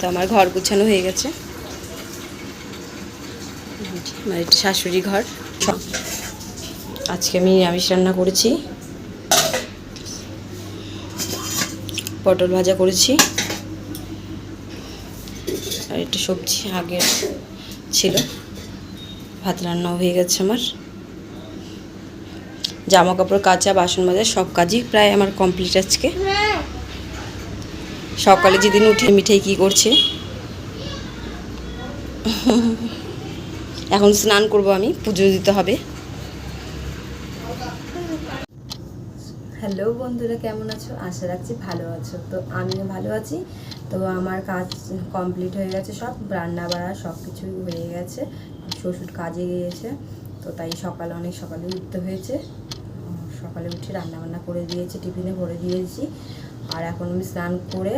তো আমার ঘর গুছানো হয়ে গেছে। আমার এটা শাশুড়ি ঘর। আজকে আমি নিরামিষ রান্না করেছি। পটল ভাজা করেছি। আর একটা সবজি আগের ছিল। ভাত রান্নাও হয়ে গেছে আমার। জামা কাপড় কাচা, বাসন মাজা সব কাজই প্রায় আমার কমপ্লিট আজকে। সকালে যেদিন উঠে মিঠাই কি করছে? এখন স্নান করব আমি, পুজো দিতে হবে। হ্যালো বন্ধুরা, কেমন আছো? আশা রাখছি ভালো আছো। তো আমিও ভালো আছি। তো আমার কাজ কমপ্লিট হয়ে গেছে সব রান্না বাড়া সব কিছুই হয়ে গেছে, শ্বশুর কাজে গিয়েছে। তো তাই সকালে অনেক সকালে উঠতে হয়েছে। সকালে উঠে রান্না বান্না করে দিয়েছি, টিফিনে ভরে দিয়েছি। আর এখন আমি স্নান করে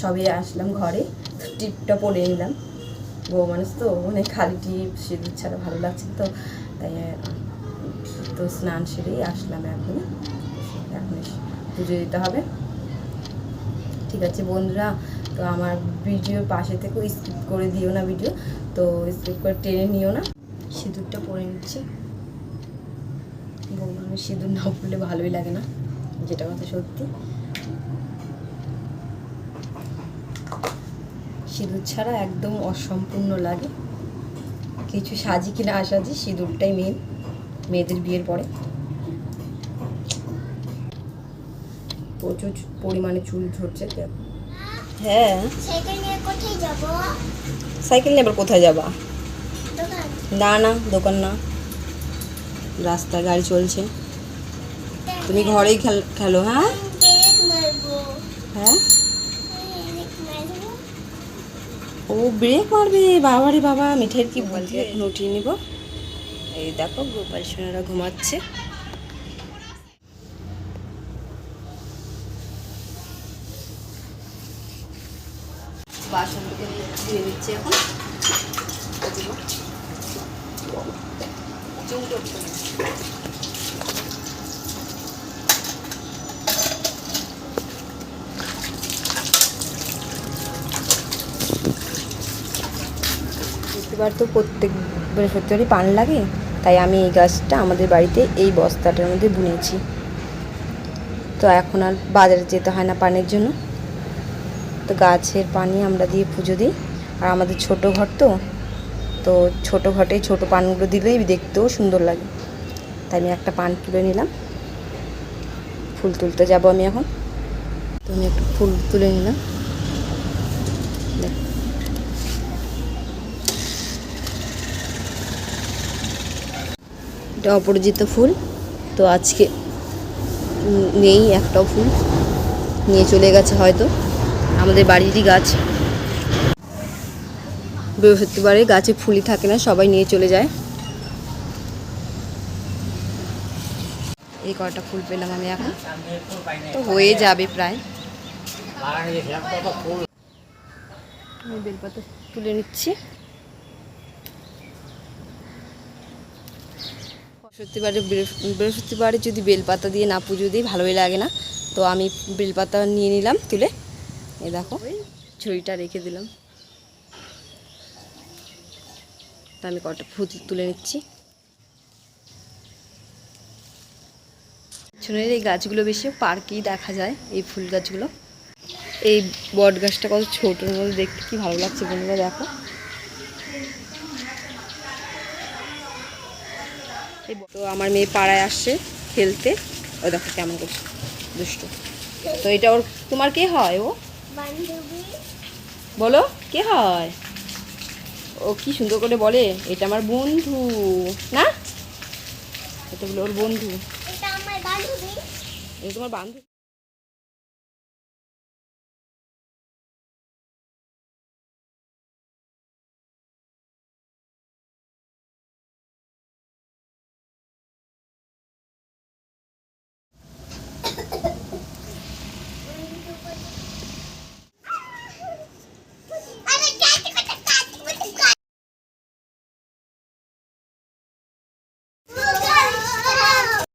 সবে আসলাম ঘরে। টিপটা পরে নিলাম। বউ মানুষ তো মানে খালি টিপ সিঁদুর ছাড়া ভালো লাগছে তো। তাই, তো স্নান সেরেই আসলাম এখন। এখন পুজো দিতে হবে। ঠিক আছে বন্ধুরা, তো আমার ভিডিওর পাশে থেকেও স্কিপ করে দিও না ভিডিও তো স্কিপ করে টেনে নিও না। সিঁদুরটা পরে নিচ্ছি। বউ মানুষ সিঁদুর না পড়লে ভালোই লাগে না, যেটা কথা সত্যি। সিঁদুর ছাড়া একদম অসম্পূর্ণ লাগে। কিছু সাজি কিনা আসাজি সিঁদুরটাই মেন মেয়েদের বিয়ের পরে। প্রচুর পরিমাণে চুল ঝরছে। হ্যাঁ। সাইকেল নিয়ে কোথায় যাব? সাইকেল নিয়ে আবার কোথায় যাবা? না না দোকান না। রাস্তায় গাড়ি চলছে। তুমি ঘরেই খেল খেলো হ্যাঁ? ব্রেক মারবে? বাবারে বাবা মিঠের কি বলছে এখন উঠিয়ে নিব। এই দেখো গোপাল সোনারা ঘুমাচ্ছে। ধুয়ে নিচ্ছি এখন। বৃহস্পতিবার তো প্রত্যেক বৃহস্পতিবারই পান লাগে, তাই আমি এই গাছটা আমাদের বাড়িতে এই বস্তাটার মধ্যে বুনেছি। তো এখন আর বাজারে যেতে হয় না পানের জন্য। তো গাছের পানি আমরা দিয়ে পুজো দিই। আর আমাদের ছোট ঘর তো তো ছোট ঘটে ছোট পানগুলো দিলেই দেখতেও সুন্দর লাগে। তাই আমি একটা পান তুলে নিলাম। ফুল তুলতে যাব আমি এখন। তো আমি একটু ফুল তুলে নিলাম। দেখ। এটা অপরাজিত ফুল। তো আজকে নেই একটাও ফুল। নিয়ে চলে গেছে হয়তো। আমাদের বাড়িরই গাছ। বৃহস্পতিবারে গাছে ফুলই থাকে না, সবাই নিয়ে চলে যায়। এই কটা ফুল পেলাম আমি এখন। তো হয়ে যাবে প্রায়। আমি বেলপাতা তুলে নিচ্ছি। বৃহস্পতিবারে বৃহ- বৃহস্পতিবারে যদি বেলপাতা দিয়ে না পুজো দিই, ভালোই লাগে না। তো আমি বেলপাতা নিয়ে নিলাম, তুলে। এ দেখো ঝুড়িটা রেখে দিলাম। তা আমি কটা ফুল তুলে নিচ্ছি। পিছনের এই গাছগুলো বেশি পার্কেই দেখা যায়, এই ফুল গাছগুলো। এই বট গাছটা কত ছোটোর মধ্যে দেখতে, কি ভালো লাগছে বন্ধুরা, দেখো এই ব- তো আমার মেয়ে পাড়ায় আসছে খেলতে। ও দেখো কেমন করছে। দুষ্ট। তো এটা ওর তোমার কে হয় ও? বলো কে হয়? ও কি সুন্দর করে বলে এটা আমার বন্ধু। না? এটা বলে ওর বন্ধু। এটা তোমার বান্ধবী?